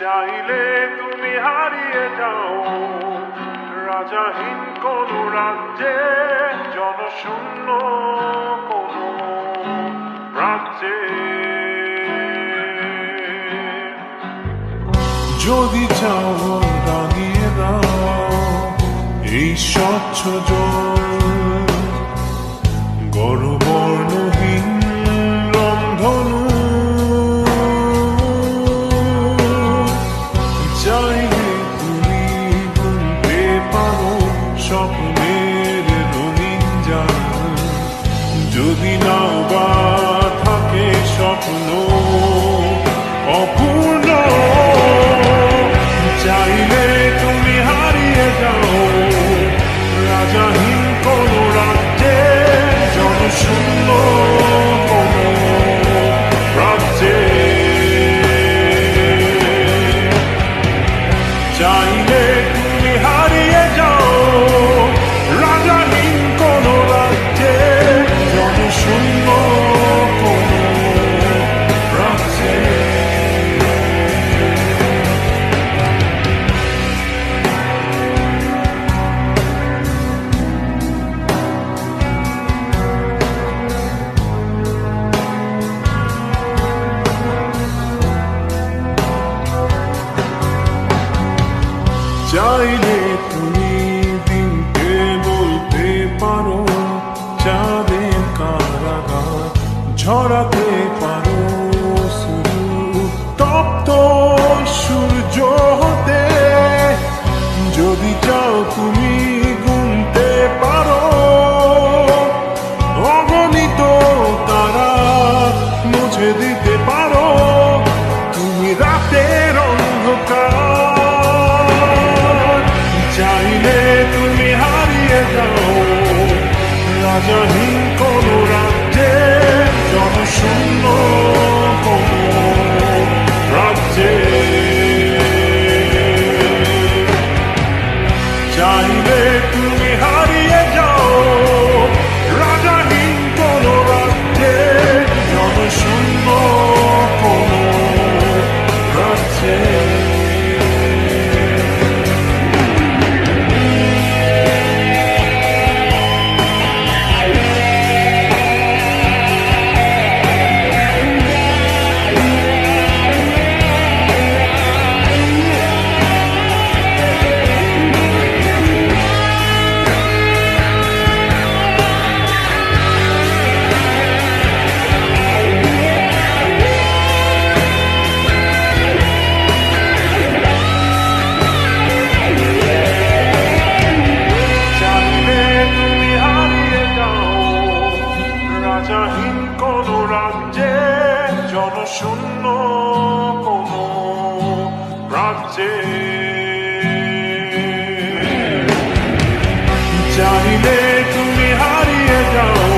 চাইলে তুমি হারিয়ে যাও। রাজাহীন কোন রাজ্যে, জনশূন্য কোন রাজ্যে। যদি চাও রাঙিয়ে দাও, এই স্বচ্ছ জল Could be nice. ঝরাতে পারো তপ্ত সূর্য হতে। যদি চাও তুমি গুনতে পারো, অগণিত তারা মুছে দিতে পারো। তুমি রাতের অন্ধকার, চাইলে তুমি হারিয়ে যাও। রাজাহীন কোন জনশূন্য কোন রাজ্যে জনশূন্য কোন রাজ্যে। জানিলে তুমি হারিয়ে যাও